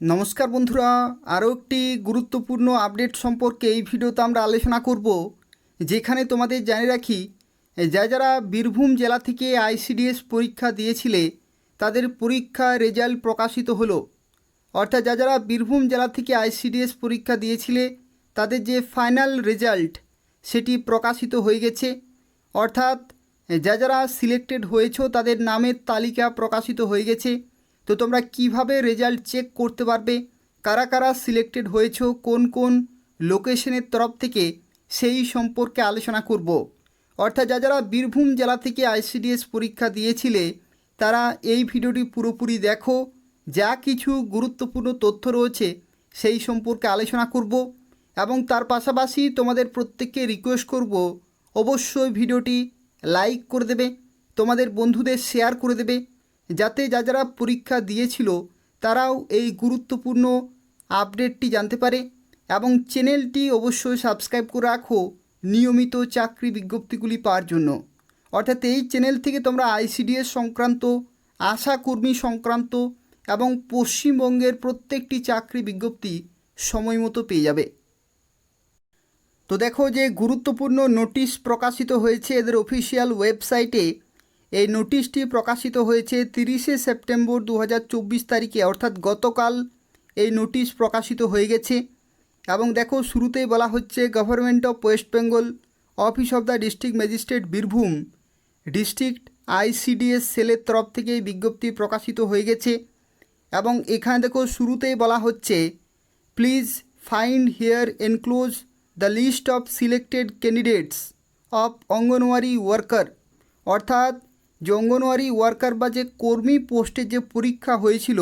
নমস্কার বন্ধুরা, আরও একটি গুরুত্বপূর্ণ আপডেট সম্পর্কে এই ভিডিওতে আমরা আলোচনা করব, যেখানে তোমাদের জানিয়ে রাখি, যা যারা বীরভূম জেলা থেকে আইসিডিএস পরীক্ষা দিয়েছিলে, তাদের পরীক্ষা রেজাল্ট প্রকাশিত হলো। অর্থাৎ যা যারা বীরভূম জেলা থেকে আইসিডিএস পরীক্ষা দিয়েছিলে, তাদের যে ফাইনাল রেজাল্ট, সেটি প্রকাশিত হয়ে গেছে। অর্থাৎ, যা যারা সিলেক্টেড হয়েছো, তাদের নামের তালিকা প্রকাশিত হয়ে গেছে। তো তোমরা কীভাবে রেজাল্ট চেক করতে পারবে? কারা কারা সিলেক্টেড হয়েছো? কোন কোন লোকেশনের তরফ থেকে? সেই সম্পর্কে আলোচনা করব। অর্থাৎ যা যারা বীরভূম জেলা থেকে আইসিডিএস পরীক্ষা দিয়েছিলে, তারা এই ভিডিওটি পুরোপুরি দেখো। যা কিছু গুরুত্বপূর্ণ তথ্য রয়েছে, সেই সম্পর্কে আলোচনা করব এবং তার পাশাপাশি তোমাদের প্রত্যেককে রিকোয়েস্ট করব, অবশ্যই ভিডিওটি লাইক করে দেবে, তোমাদের বন্ধুদের শেয়ার করে দেবে। যাতে যা যারা পরীক্ষা দিয়েছিল, তারাও এই গুরুত্বপূর্ণ আপডেটটি জানতে পারে এবং চ্যানেলটি অবশ্যই সাবস্ক্রাইব করে রাখো নিয়মিত চাকরি বিজ্ঞপ্তিগুলি পাওয়ার জন্য। অর্থাৎ এই চ্যানেল থেকে তোমরা আইসিডিএস সংক্রান্ত আশাকর্মী সংক্রান্ত এবং পশ্চিমবঙ্গের প্রত্যেকটি চাকরি বিজ্ঞপ্তি সময় মতো পেয়ে যাবে। তো দেখো যে গুরুত্বপূর্ণ নোটিশ প্রকাশিত হয়েছে এদের অফিসিয়াল ওয়েবসাইটে। এই নোটিশটি প্রকাশিত হয়েছে তিরিশে সেপ্টেম্বর দু হাজার চব্বিশ তারিখে। অর্থাৎ গতকাল এই নোটিশ প্রকাশিত হয়ে গেছে। এবং দেখো, শুরুতেই বলা হচ্ছে government of West Bengal office of the district magistrate Birbhum. District ICDS সেলের তরফ থেকে এই বিজ্ঞপ্তি প্রকাশিত হয়ে গেছে। এবং এখানে দেখো, শুরুতেই বলা হচ্ছে please find here enclose the list of selected candidates of anganwadi worker অর্থাৎ যে অঙ্গনওয়াড়ি ওয়ার্কার বা যে কর্মী পোস্টে যে পরীক্ষা হয়েছিল,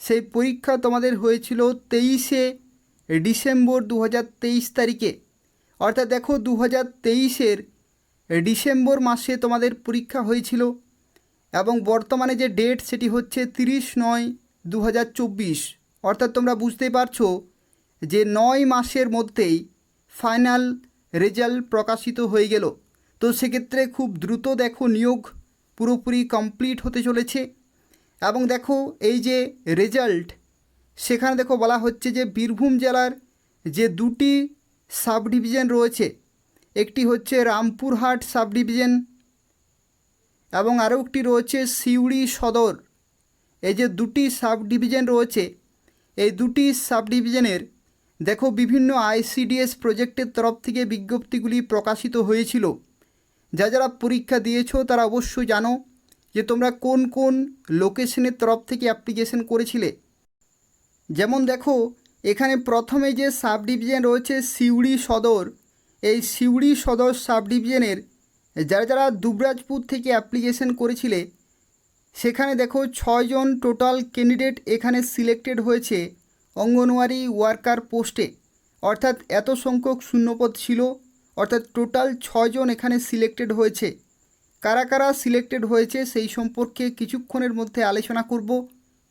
সেই পরীক্ষা তোমাদের হয়েছিল তেইশে ডিসেম্বর দু হাজার তেইশ তারিখে। অর্থাৎ দেখো দু হাজার তেইশের ডিসেম্বর মাসে তোমাদের পরীক্ষা হয়েছিল এবং বর্তমানে যে ডেট সেটি হচ্ছে তিরিশ নয় দু অর্থাৎ তোমরা বুঝতেই পারছ যে নয় মাসের মধ্যেই ফাইনাল রেজাল্ট প্রকাশিত হয়ে গেল। তো সেক্ষেত্রে খুব দ্রুত দেখো নিয়োগ পুরোপুরি কমপ্লিট হতে চলেছে। এবং দেখো এই যে রেজাল্ট সেখানে দেখো বলা হচ্ছে যে বীরভূম জেলার যে দুটি সাব ডিভিশন রয়েছে, একটি হচ্ছে রামপুরহাট সাব ডিভিশন এবং আরও একটি রয়েছে সিউড়ি সদর। এই যে দুটি সাব ডিভিশন রয়েছে, এই দুটি সাব ডিভিশনের দেখো বিভিন্ন আইসিডিএস প্রজেক্টের তরফ থেকে বিজ্ঞপ্তিগুলি প্রকাশিত হয়েছিল। যা যারা পরীক্ষা দিয়েছ তারা অবশ্যই জানো যে তোমরা কোন কোন লোকেশনের তরফ থেকে অ্যাপ্লিকেশন করেছিলে। যেমন দেখো, এখানে প্রথমে যে সাব ডিভিশন রয়েছে সিউড়ি সদর, এই সিউড়ি সদর সাব ডিভিশনের যারা যারা দুবরাজপুর থেকে অ্যাপ্লিকেশন করেছিলে, সেখানে দেখো ছয়জন টোটাল ক্যান্ডিডেট এখানে সিলেক্টেড হয়েছে অঙ্গনওয়াড়ি ওয়ার্কার পোস্টে অর্থাৎ এত সংখ্যক শূন্যপদ ছিল। অর্থাৎ টোটাল ছয়জন এখানে সিলেক্টেড হয়েছে। কারা কারা সিলেক্টেড হয়েছে সেই সম্পর্কে কিছুক্ষণের মধ্যে আলোচনা করব।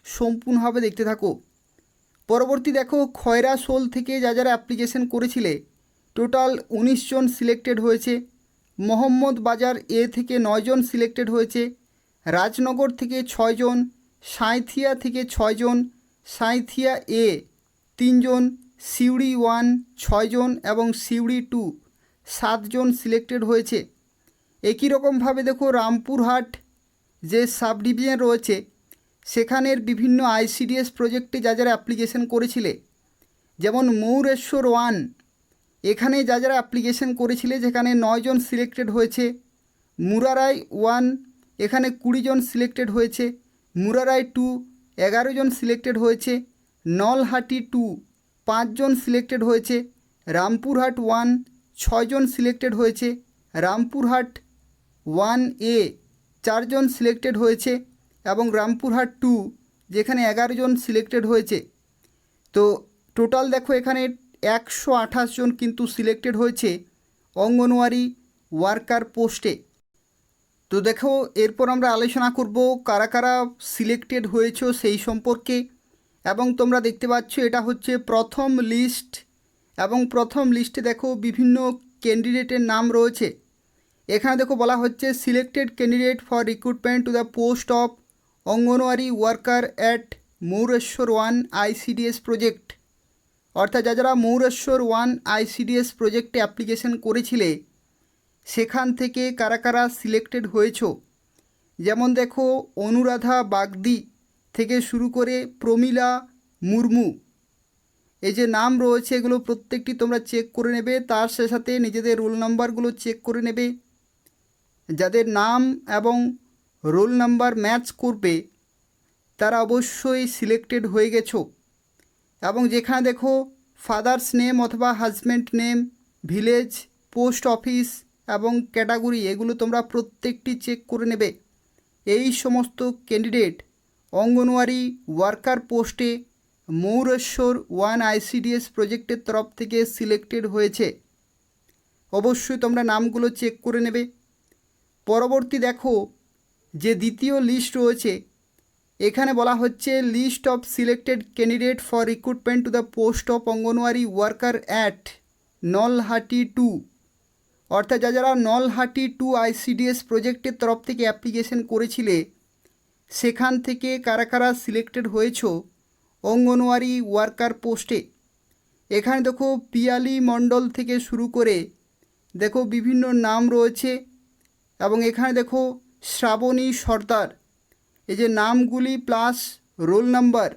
সম্পূর্ণভাবে দেখতে থাকো। পরবর্তী দেখো, খয়রা সোল থেকে যা যারা অ্যাপ্লিকেশন করেছিলে, টোটাল উনিশ জন সিলেক্টেড হয়েছে। মোহাম্মদ বাজার এ থেকে নয়জন সিলেক্টেড হয়েছে। রাজনগর থেকে ছয়জন সাঁইথিয়া থেকে ছয়জন সাঁইথিয়া এ তিনজন সিউড়ি ওয়ান ছয়জন এবং সিউড়ি টু সাতজন সিলেক্টেড হয়েছে। একই রকমভাবে দেখো রামপুরহাট যে সাব ডিভিশন রয়েছে, সেখানের বিভিন্ন আইসিডিএস প্রজেক্টে যা যারা অ্যাপ্লিকেশন করেছিলে, যেমন মৌরেশ্বর ওয়ান, এখানে যা যারা অ্যাপ্লিকেশন করেছিলে, যেখানে নয়জন সিলেক্টেড হয়েছে। মুরারাই ওয়ান, এখানে কুড়ি জন সিলেক্টেড হয়েছে। মুরারাই টু এগারো জন সিলেক্টেড হয়েছে। নলহাটি টু, পাঁচজন সিলেক্টেড হয়েছে। রামপুরহাট ওয়ান ছয়জন সিলেক্টেড হয়েছে। রামপুরহাট ওয়ান এ চারজন সিলেক্টেড হয়েছে এবং রামপুরহাট টু, যেখানে জন সিলেক্টেড হয়েছে। তো টোটাল দেখো এখানে একশো আঠাশ জন কিন্তু সিলেক্টেড হয়েছে অঙ্গনওয়াড়ি ওয়ার্কার পোস্টে। তো দেখো, এরপর আমরা আলোচনা করব কারা কারা সিলেক্টেড হয়েছ সেই সম্পর্কে। এবং তোমরা দেখতে পাচ্ছ এটা হচ্ছে প্রথম লিস্ট এবং প্রথম লিস্টে দেখো বিভিন্ন ক্যান্ডিডেটের নাম রয়েছে। এখানে দেখো বলা হচ্ছে selected candidate for recruitment to the post of anganwadi worker at Mayureshwar one ICDS project অর্থাৎ যা যারা মৌরেশ্বর ওয়ান আইসিডিএস প্রজেক্টে অ্যাপ্লিকেশন করেছিলে, সেখান থেকে কারা কারা সিলেক্টেড হয়েছ? যেমন দেখো, অনুরাধা বাগদি থেকে শুরু করে প্রমীলা মুর্মু। এই যে নাম রয়েছে এগুলো প্রত্যেকটি তোমরা চেক করে নেবে, তার সাথে নিজেদের রোল নাম্বারগুলো চেক করে নেবে। যাদের নাম এবং রোল নাম্বার ম্যাচ করবে, তারা অবশ্যই সিলেক্টেড হয়ে গেছো। এবং যেখানে দেখো ফাদার্স নেম অথবা husband name village post office এবং ক্যাটাগরি এগুলো তোমরা প্রত্যেকটি চেক করে নেবে। এই সমস্ত ক্যান্ডিডেট অঙ্গনওয়াড়ি ওয়ার্কার পোস্টে মৌরেশ্বর ওয়ান আইসিডিএস প্রজেক্টের তরফ থেকে সিলেক্টেড হয়েছে। অবশ্যই তোমরা নামগুলো চেক করে নেবে। পরবর্তী দেখো, যে দ্বিতীয় লিস্ট রয়েছে, এখানে বলা হচ্ছে list of selected candidate for recruitment to the post of anganwadi worker at Nalhati two অর্থাৎ যা যারা নলহাটি টু আইসিডিএস প্রজেক্টের তরফ থেকে অ্যাপ্লিকেশন করেছিলে, সেখান থেকে কারা কারা সিলেক্টেড হয়েছ অঙ্গনওয়াড়ি ওয়ার্কার পোস্টে। এখানে দেখো পিয়ালি মণ্ডল থেকে শুরু করে দেখো বিভিন্ন নাম রয়েছে এবং এখানে দেখো শ্রাবণী সর্দার। এই যে নামগুলি plus roll number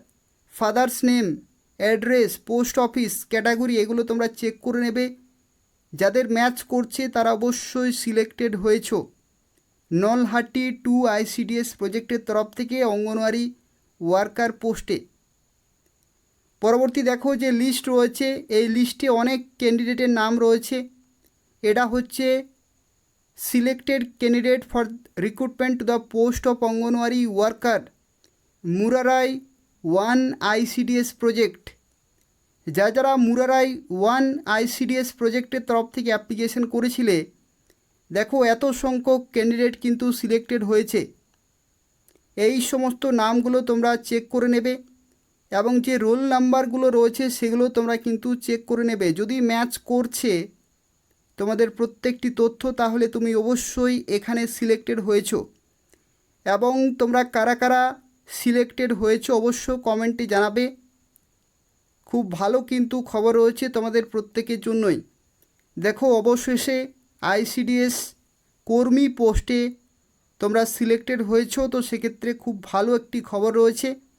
father's name address post office category এগুলো তোমরা চেক করে নেবে। যাদের ম্যাচ করছে তারা অবশ্যই সিলেক্টেড হয়েছ। নলহাটি টু আইসিডিএস প্রজেক্টের তরফ থেকে অঙ্গনওয়াড়ি ওয়ার্কার পোস্টে। পরবর্তী দেখো যে লিস্ট রয়েছে, এই লিস্টে অনেক ক্যান্ডিডেটের নাম রয়েছে। এটা হচ্ছে selected candidate for recruitment to the post of anganwadi worker Murarai one ICDS project যা যারা মুরারাই ওয়ান আইসিডিএস প্রজেক্টের তরফ থেকে অ্যাপ্লিকেশন করেছিলে, দেখো এত সংখ্যক ক্যান্ডিডেট কিন্তু সিলেক্টেড হয়েছে। এই সমস্ত নামগুলো তোমরা চেক করে নেবে। এবং যে রোল নাম্বারগুলো রয়েছে সেগুলো তোমরা কিন্তু চেক করে নেবে। যদি ম্যাচ করছে তোমাদের প্রত্যেকটি তথ্য, তাহলে তুমি অবশ্যই এখানে সিলেক্টেড হয়েছ। এবং তোমরা কারা কারা সিলেক্টেড হয়েছো অবশ্য কমেন্টে জানাবে। খুব ভালো কিন্তু খবর রয়েছে তোমাদের প্রত্যেকের জন্যই। দেখো, অবশেষে আইসিডিএস কর্মী পোস্টে তোমরা সিলেক্টেড হয়েছো, তো সেক্ষেত্রে খুব ভালো একটি খবর রয়েছে।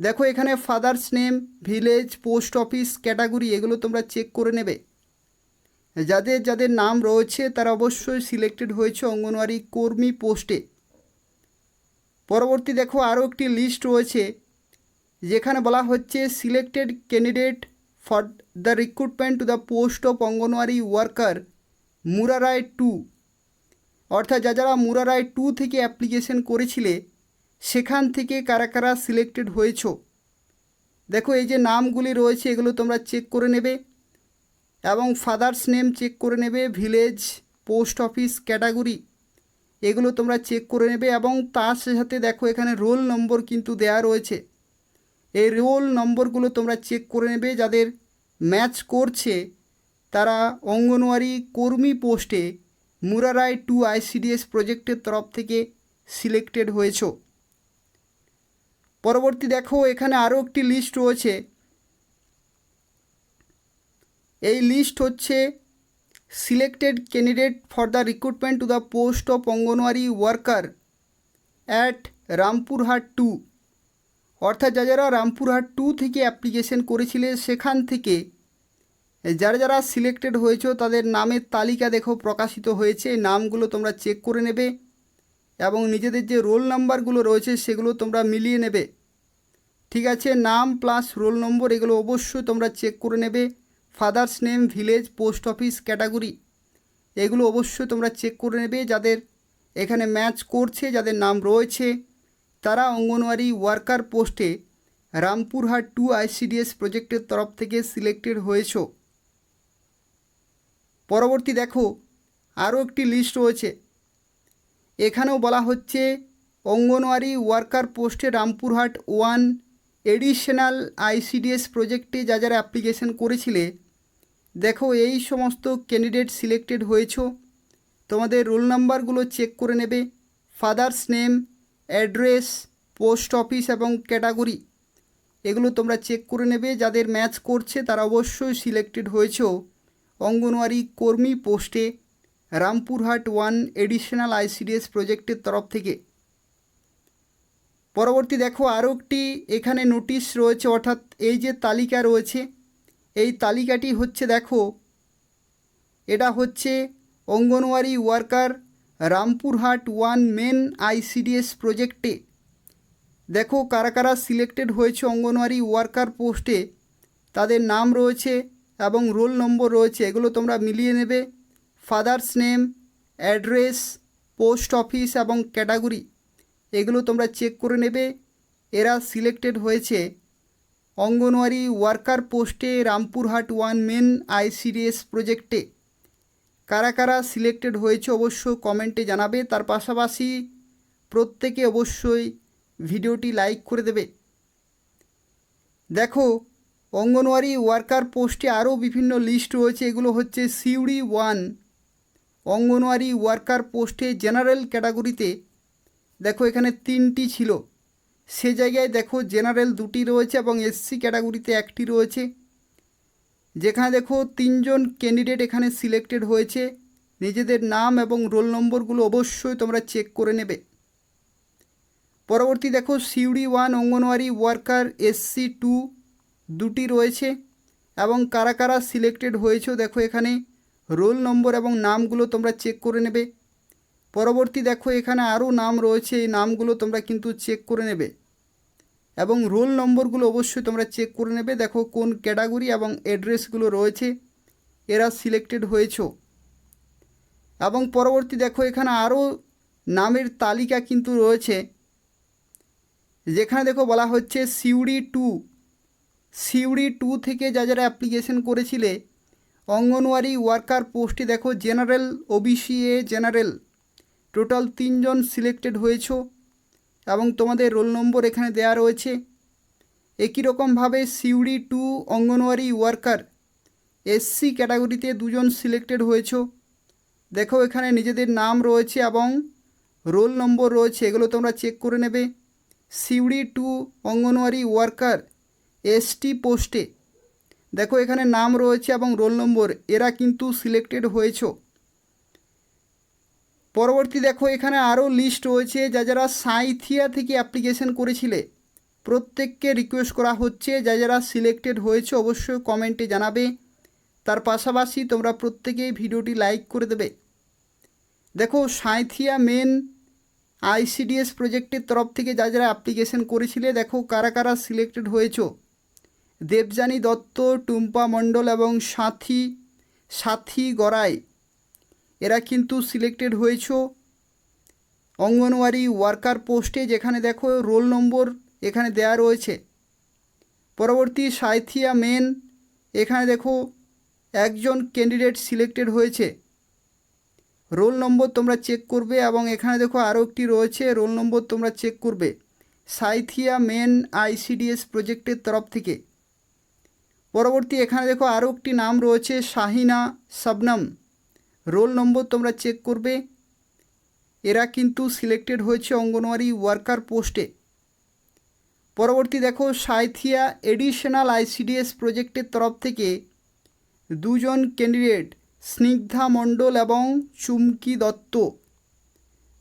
দেখো এখানে father's name village post office category এগুলো তোমরা চেক করে নেবে। যাদের যাদের নাম রয়েছে তারা অবশ্যই সিলেক্টেড হয়েছে অঙ্গনওয়াড়ি কর্মী পোস্টে পরবর্তী দেখো আরও একটি লিস্ট রয়েছে, যেখানে বলা হচ্ছে selected candidate for the recruitment to the post of anganwadi worker Murarai two অর্থাৎ যা, যারা মুরারায় টু থেকে অ্যাপ্লিকেশন করেছিলে সেখান থেকে কারা কারা সিলেক্টেড হয়েছ? দেখো, এই যে নামগুলি রয়েছে, এগুলো তোমরা চেক করে নেবে এবং ফাদার্স নেম চেক করে নেবে ভিলেজ পোস্ট অফিস ক্যাটাগরি এগুলো তোমরা চেক করে নেবে এবং তার সাথে দেখো, এখানে রোল নম্বর কিন্তু দেয়া রয়েছে। এই রোল নম্বরগুলো তোমরা চেক করে নেবে, যাদের ম্যাচ করছে, তারা অঙ্গনওয়াড়ি কর্মী পোস্টে মুরারাই টু আইসিডিএস প্রজেক্টের তরফ থেকে সিলেক্টেড হয়েছ। পরবর্তী দেখো, এখানে আরও একটি লিস্ট রয়েছে। এই লিস্ট হচ্ছে selected candidate for the recruitment to the post of anganwadi worker at Rampurhat two অর্থাৎ যা যারা রামপুরহাট টু থেকে অ্যাপ্লিকেশন করেছিলে, সেখান থেকে যারা যারা সিলেক্টেড হয়েছ, তাদের নামের তালিকা দেখো, প্রকাশিত হয়েছে। নামগুলো তোমরা চেক করে নেবে। এবং নিজেদের যে রোল নাম্বারগুলো রয়েছে সেগুলো তোমরা মিলিয়ে নেবে। ঠিক আছে, নাম প্লাস রোল নম্বর এগুলো অবশ্যই তোমরা চেক করে নেবে। Father's name village post office category এগুলো অবশ্যই তোমরা চেক করে নেবে যাদের এখানে ম্যাচ করছে, যাদের নাম রয়েছে। তারা অঙ্গনওয়াড়ি ওয়ার্কার পোস্টে রামপুরহাট টু আইসিডিএস প্রজেক্টের তরফ থেকে সিলেক্টেড হয়েছ। পরবর্তী দেখো, আরও একটি লিস্ট রয়েছে। এখানেও বলা হচ্ছে অঙ্গনওয়াড়ি ওয়ার্কার পোস্টে রামপুরহাট ওয়ান এডিশনাল আইসিডিএস প্রজেক্টে যা যারা অ্যাপ্লিকেশন করেছিলে, দেখো এই সমস্ত ক্যান্ডিডেট সিলেক্টেড হয়েছ। তোমাদের রোল নাম্বারগুলো চেক করে নেবে। Father's name, address, post office এবং ক্যাটাগরি। এগুলো তোমরা চেক করে নেবে। যাদের ম্যাচ করছে তারা অবশ্যই সিলেক্টেড হয়েছ অঙ্গনওয়াড়ি কর্মী পোস্টে। রামপুরহাট ওয়ান এডিশনাল আইসিডিএস প্রজেক্টের তরফ থেকে। পরবর্তী দেখো, আরও একটি এখানে নোটিশ রয়েছে, অর্থাৎ এই যে তালিকা রয়েছে, এই তালিকাটি হচ্ছে দেখো, এটা হচ্ছে anganwadi worker Rampurhat one main ICDS প্রজেক্টে। দেখো, কারা কারা সিলেক্টেড হয়েছে অঙ্গনওয়াড়ি ওয়ার্কার পোস্টে, তাদের নাম রয়েছে এবং রোল নম্বর রয়েছে, এগুলো তোমরা মিলিয়ে নেবে। Father's name, address, post office এবং ক্যাটাগরি, এগুলো তোমরা চেক করে নেবে। এরা সিলেক্টেড হয়েছে অঙ্গনওয়াড়ি ওয়ার্কার পোস্টে রামপুরহাট ওয়ান মেন আইসিডিএস প্রজেক্টে। কারা কারা সিলেক্টেড হয়েছে অবশ্য কমেন্টে জানাবে। তার পাশাপাশি প্রত্যেকে অবশ্যই ভিডিওটি লাইক করে দেবে। দেখো, অঙ্গনওয়াড়ি ওয়ার্কার পোস্টে আরও বিভিন্ন লিস্ট রয়েছে। এগুলো হচ্ছে সিউড়ি ওয়ান অঙ্গনওয়াড়ি ওয়ার্কার পোস্টে জেনারেল ক্যাটাগরিতে দেখো এখানে তিনটি ছিল। সে জায়গায় দেখো জেনারেল দুটি রয়েছে এবং এসসি ক্যাটাগরিতে একটি রয়েছে। যেখানে দেখো তিনজন ক্যান্ডিডেট এখানে সিলেক্টেড হয়েছে। নিজেদের নাম এবং রোল নম্বরগুলো অবশ্যই তোমরা চেক করে নেবে। পরবর্তী দেখো Suri one anganwadi worker SC two দুটি রয়েছে এবং কারা কারা সিলেক্টেড হয়েছেও দেখো এখানে। রোল নম্বর এবং নামগুলো তোমরা চেক করে নেবে। পরবর্তী দেখো, এখানে আরও নাম রয়েছে, এই নামগুলো তোমরা কিন্তু চেক করে নেবে। এবং রোল নম্বরগুলো অবশ্যই তোমরা চেক করে নেবে। দেখো, কোন ক্যাটাগরি এবং অ্যাড্রেসগুলো রয়েছে, এরা সিলেক্টেড হয়েছো। এবং পরবর্তী দেখো, এখানে আরও নামের তালিকা কিন্তু রয়েছে, যেখানে দেখো বলা হচ্ছে সিউড়ি টু। সিউড়ি টু থেকে যা যারা অ্যাপ্লিকেশন করেছিলে অঙ্গনওয়াড়ি ওয়ার্কার পোস্টে দেখো, general OBC A general. Total তিনজন সিলেক্টেড হয়েছ এবং তোমাদের রোল নম্বর এখানে দেয়া রয়েছে। একই রকমভাবে Suri two anganwadi worker, SC ক্যাটাগরিতে দুজন সিলেক্টেড হয়েছো। দেখো, এখানে নিজেদের নাম রয়েছে এবং রোল নম্বর রয়েছে, এগুলো তোমরা চেক করে নেবে। Suri two anganwadi worker, ST পোস্টে দেখো এখানে নাম রয়েছে এবং রোল নম্বর। এরা কিন্তু সিলেক্টেড হয়েছ। পরবর্তী দেখো, এখানে আরও লিস্ট রয়েছে যা যারা সাঁইথিয়া থেকে অ্যাপ্লিকেশন করেছিলে। প্রত্যেককে রিকোয়েস্ট করা হচ্ছে যা যারা সিলেক্টেড হয়েছে অবশ্যই কমেন্টে জানাবে। তার পাশাপাশি তোমরা প্রত্যেকেই ভিডিওটি লাইক করে দেবে। দেখো, সাঁইথিয়া মেন আইসিডিএস প্রজেক্টের তরফ থেকে যা যারা অ্যাপ্লিকেশন করেছিলে, দেখো কারা কারা সিলেক্টেড হয়েছো। দেবযানী দত্ত, টুম্পা মণ্ডল এবং সাথী সাথী গড়াই। এরা কিন্তু সিলেক্টেড হয়েছ অঙ্গনওয়াড়ি ওয়ার্কার পোস্টে যেখানে দেখো রোল নম্বর এখানে দেয়া রয়েছে। পরবর্তী সাইথিয়া মেন, এখানে দেখো একজন ক্যান্ডিডেট সিলেক্টেড হয়েছে। রোল নম্বর তোমরা চেক করবে এবং এখানে দেখো আরও একটি রয়েছে রোল নম্বর তোমরা চেক করবে। সাইথিয়া মেন আইসিডিএস প্রজেক্টের তরফ থেকে। পরবর্তী এখানে দেখো আরও একটি নাম রয়েছে শাহিনা শবনম রোল নম্বর তোমরা চেক করবে। এরা কিন্তু সিলেক্টেড হয়েছে অঙ্গনওয়াড়ি ওয়ার্কার পোস্টে। পরবর্তী দেখো সাইথিয়া এডিশনাল আইসিডিএস প্রজেক্টের তরফ থেকে দুজন ক্যান্ডিডেট স্নিগ্ধা মণ্ডল এবং চুমকি দত্ত।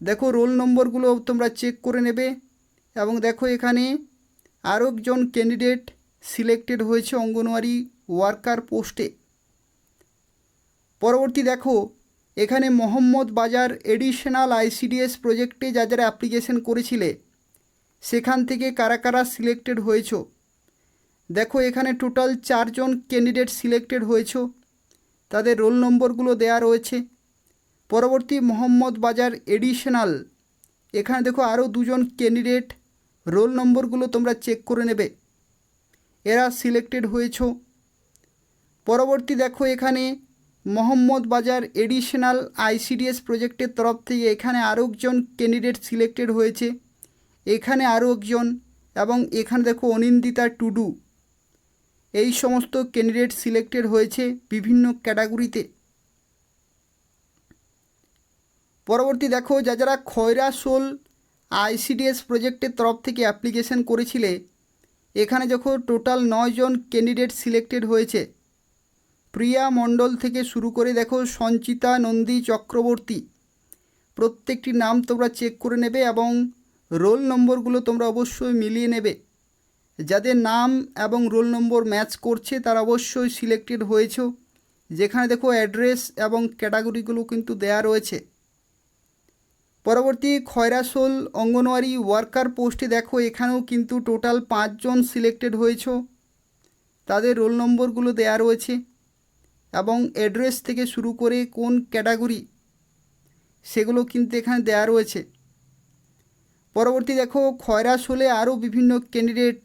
দেখো রোল নম্বরগুলো তোমরা চেক করে নেবে। এবং দেখো এখানে আরও একজন ক্যান্ডিডেট সিলেক্টেড হয়েছে অঙ্গনওয়াড়ি ওয়ার্কার পোস্টে। পরবর্তী দেখো, এখানে মোহাম্মদ বাজার এডিশনাল আইসিডিএস প্রজেক্টে যা যারা অ্যাপ্লিকেশন করেছিলে, সেখান থেকে কারা কারা সিলেক্টেড হয়েছ? দেখো, এখানে টোটাল চারজন ক্যান্ডিডেট সিলেক্টেড হয়েছ। তাদের রোল নম্বরগুলো দেয়া রয়েছে। পরবর্তী মোহাম্মদ বাজার এডিশনাল, এখানে দেখো আরও দুজন ক্যান্ডিডেট, রোল নম্বরগুলো তোমরা চেক করে নেবে। এরা সিলেক্টেড হয়েছ। পরবর্তী দেখো এখানে মোহাম্মদ বাজার এডিশনাল আইসিডিএস প্রজেক্টের তরফ থেকে এখানে আরও একজন ক্যান্ডিডেট সিলেক্টেড হয়েছে। এখানে আরও একজন এবং এখানে দেখো অনিন্দিতা টুডু। এই সমস্ত ক্যান্ডিডেট সিলেক্টেড হয়েছে বিভিন্ন ক্যাটাগরিতে। পরবর্তী দেখো যা যারা খয়রা শোল আইসিডিএস প্রজেক্টের তরফ থেকে অ্যাপ্লিকেশন করেছিলে এখানে যখন টোটাল নয়জন ক্যান্ডিডেট সিলেক্টেড হয়েছে। প্রিয়া মণ্ডল থেকে শুরু করে দেখো সঞ্চিতা নন্দী চক্রবর্তী। প্রত্যেকটি নাম তোমরা চেক করে নেবে এবং রোল নম্বরগুলো তোমরা অবশ্যই মিলিয়ে নেবে। যাদের নাম এবং রোল নম্বর ম্যাচ করছে তারা অবশ্যই সিলেক্টেড হয়েছে। যেখানে দেখো অ্যাড্রেস এবং ক্যাটাগরিগুলো কিন্তু দেয়া রয়েছে। পরবর্তী খয়রাসোল অঙ্গনওয়াড়ি ওয়ার্কার পোস্টে দেখো, এখানেও কিন্তু টোটাল পাঁচজন সিলেক্টেড হয়েছ। তাদের রোল নম্বরগুলো দেয়া রয়েছে এবং অ্যাড্রেস থেকে শুরু করে কোন ক্যাটাগরি সেগুলো কিন্তু এখানে দেয়া রয়েছে। পরবর্তী দেখো, খয়রাসোলে আরও বিভিন্ন ক্যান্ডিডেট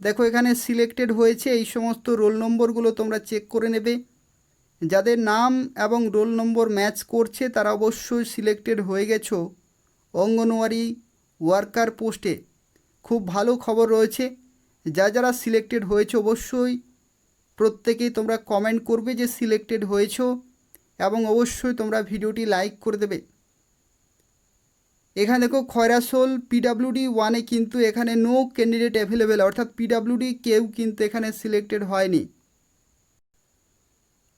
দেখো, এখানে সিলেক্টেড হয়েছে। এই সমস্ত রোল নম্বরগুলো তোমরা চেক করে নেবে। যাদের নাম এবং রোল নম্বর ম্যাচ করছে তারা অবশ্যই সিলেক্টেড হয়ে গেছো অঙ্গনওয়াড়ি ওয়ার্কার পোস্টে। খুব ভালো খবর রয়েছে। যা যারা সিলেক্টেড হয়েছে অবশ্যই প্রত্যেকেই তোমরা কমেন্ট করবে যে সিলেক্টেড হয়েছো এবং অবশ্যই তোমরা ভিডিওটি লাইক করে দেবে। এখানে দেখো খয়রাসোল পিডাব্লিউডি ওয়ানে কিন্তু এখানে নো ক্যান্ডিডেট অ্যাভেলেবেল অর্থাৎ পিডাব্লিউডি কেউ কিন্তু এখানে সিলেক্টেড হয়নি।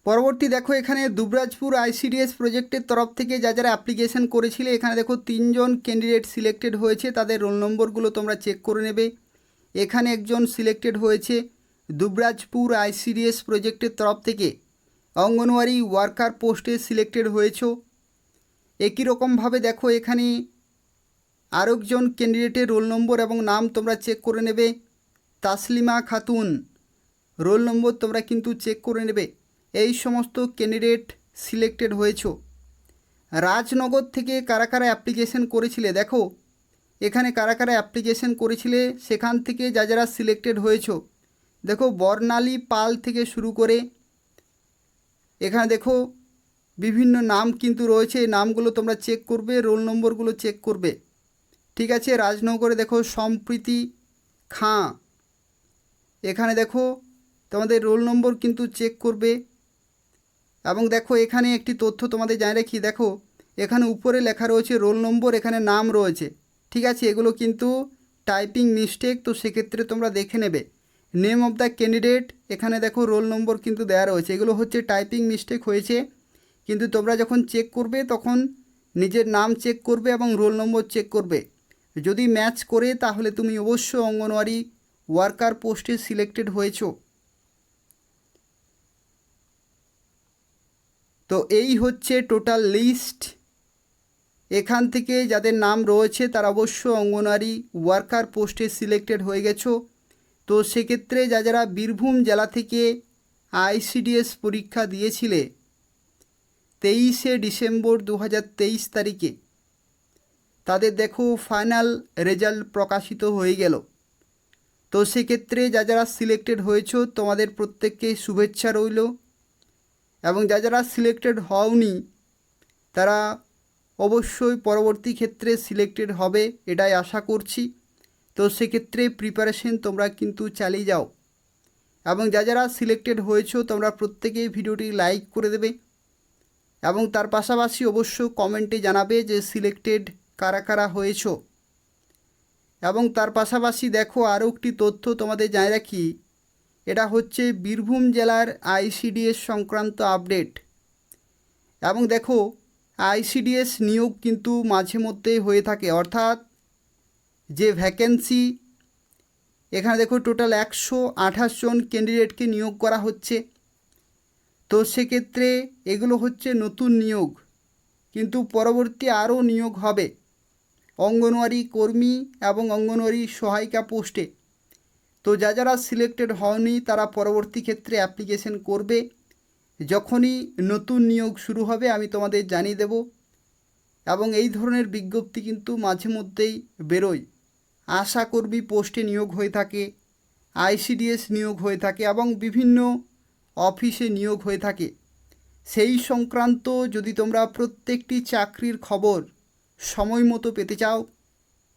পরবর্তী দেখো, এখানে দুবরাজপুর আইসিডিএস প্রজেক্টের তরফ থেকে যা যারা অ্যাপ্লিকেশন করেছিলে, এখানে দেখো তিনজন ক্যান্ডিডেট সিলেক্টেড হয়েছে, তাদের রোল নম্বরগুলো তোমরা চেক করে নেবে। এখানে একজন সিলেক্টেড হয়েছে দুবরাজপুর আইসিডিএস প্রজেক্টের তরফ থেকে। অঙ্গনওয়াড়ি ওয়ার্কার পোস্টে সিলেক্টেড হয়েছ। একই রকমভাবে দেখো, এখানে আরেকজন ক্যান্ডিডেটের রোল নম্বর এবং নাম তোমরা চেক করে নেবে। তাসলিমা খাতুন রোল নম্বর তোমরা কিন্তু চেক করে নেবে। এই সমস্ত ক্যান্ডিডেট সিলেক্টেড হয়েছ। রাজনগর থেকে কারা কারা অ্যাপ্লিকেশন করেছিলে? দেখো, এখানে কারা কারা অ্যাপ্লিকেশন করেছিলে, সেখান থেকে যা যারা সিলেক্টেড হয়েছ। দেখো, বর্ণালী পাল থেকে শুরু করে, এখানে দেখো, বিভিন্ন নাম কিন্তু রয়েছে। এই নামগুলো তোমরা চেক করবে রোল নম্বরগুলো চেক করবে। ঠিক আছে, রাজনগরে দেখো, সম্প্রীতি খাঁ। এখানে দেখো, তোমাদের রোল নম্বর কিন্তু চেক করবে। এবং দেখো এখানে একটি তথ্য তোমাদের জানিয়ে রাখি, দেখো এখানে উপরে লেখা রয়েছে রোল নম্বর, এখানে নাম রয়েছে। ঠিক আছে, এগুলো কিন্তু টাইপিং মিস্টেক, তো সেক্ষেত্রে তোমরা দেখে নেবে। নেম অফ দ্য ক্যান্ডিডেট, এখানে দেখো রোল নম্বর কিন্তু দেওয়া রয়েছে। এগুলো হচ্ছে টাইপিং মিস্টেক হয়েছে, কিন্তু তোমরা যখন চেক করবে তখন নিজের নাম চেক করবে এবং রোল নম্বর চেক করবে। যদি ম্যাচ করে তাহলে তুমি অবশ্যই অঙ্গনওয়াড়ি ওয়ার্কার পোস্টে সিলেক্টেড হয়েছো। তো এই হচ্ছে টোটাল লিস্ট এখান থেকে যাদের নাম রয়েছে, তারা অবশ্য অঙ্গনওয়াড়ি ওয়ার্কার পোস্টে সিলেক্টেড হয়ে গেছো। তো সেক্ষেত্রে যা যারা বীরভূম জেলা থেকে আইসিডিএস পরীক্ষা দিয়েছিলে, তেইশে ডিসেম্বর দু তারিখে, তাদের দেখো ফাইনাল রেজাল্ট প্রকাশিত হয়ে গেল। তো সেক্ষেত্রে যা যারা সিলেক্টেড হয়েছো, তোমাদের প্রত্যেককে শুভেচ্ছা রইল। এবং যা যারা সিলেক্টেড হওনি, তারা অবশ্যই পরবর্তী ক্ষেত্রে সিলেক্টেড হবে এটাই আশা করছি। তো সেক্ষেত্রে প্রিপারেশন তোমরা কিন্তু চালিয়ে যাও। এবং যা যারা সিলেক্টেড হয়েছো, তোমরা প্রত্যেকেই ভিডিওটি লাইক করে দেবে। এবং তার পাশাপাশি অবশ্য কমেন্টে জানাবে যে সিলেক্টেড কারা কারা হয়েছো। এবং তার পাশাপাশি দেখো আরও একটি তথ্য তোমাদের জানিয়ে রাখি। এটা হচ্ছে বীরভূম জেলার আইসিডিএস সংক্রান্ত আপডেট। এবং দেখো, আইসিডিএস নিয়োগ কিন্তু মাঝে মধ্যেই হয়ে থাকে। অর্থাৎ যে ভ্যাকেন্সি, এখানে দেখো টোটাল একশো আঠাশ জন ক্যান্ডিডেটকে নিয়োগ করা হচ্ছে। তো সেক্ষেত্রে এগুলো হচ্ছে নতুন নিয়োগ, কিন্তু পরবর্তী আরও নিয়োগ হবে। অঙ্গনওয়াড়ি কর্মী এবং অঙ্গনওয়াড়ি সহায়িকা পোস্টে। তো যা যারা সিলেক্টেড হয়নি তারা পরবর্তী ক্ষেত্রে অ্যাপ্লিকেশন করবে। যখনই নতুন নিয়োগ শুরু হবে, আমি তোমাদের জানিয়ে দেব। এবং এই ধরনের বিজ্ঞপ্তি কিন্তু মাঝে মধ্যেই বেরোয়। আশা কর্মী পোস্টে নিয়োগ হয়ে থাকে, আইসিডিএস নিয়োগ হয়ে থাকে এবং বিভিন্ন অফিসে নিয়োগ হয়ে থাকে। সেই সংক্রান্ত যদি তোমরা প্রত্যেকটি চাকরির খবর সময় মতো পেতে চাও,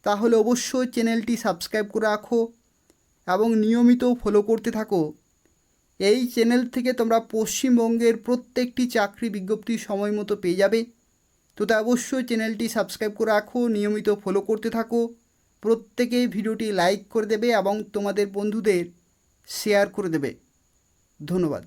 তাহলে অবশ্যই চ্যানেলটি সাবস্ক্রাইব করে রাখো। এবং নিয়মিত ফলো করতে থাকো। এই চ্যানেল থেকে তোমরা পশ্চিমবঙ্গের প্রত্যেকটি চাকরি বিজ্ঞপ্তি সময় মতো পেয়ে যাবে। তো তা অবশ্যই চ্যানেলটি সাবস্ক্রাইব করে রাখো, নিয়মিত ফলো করতে থাকো। প্রত্যেকেই ভিডিওটি লাইক করে দেবে এবং তোমাদের বন্ধুদের শেয়ার করে দেবে। ধন্যবাদ।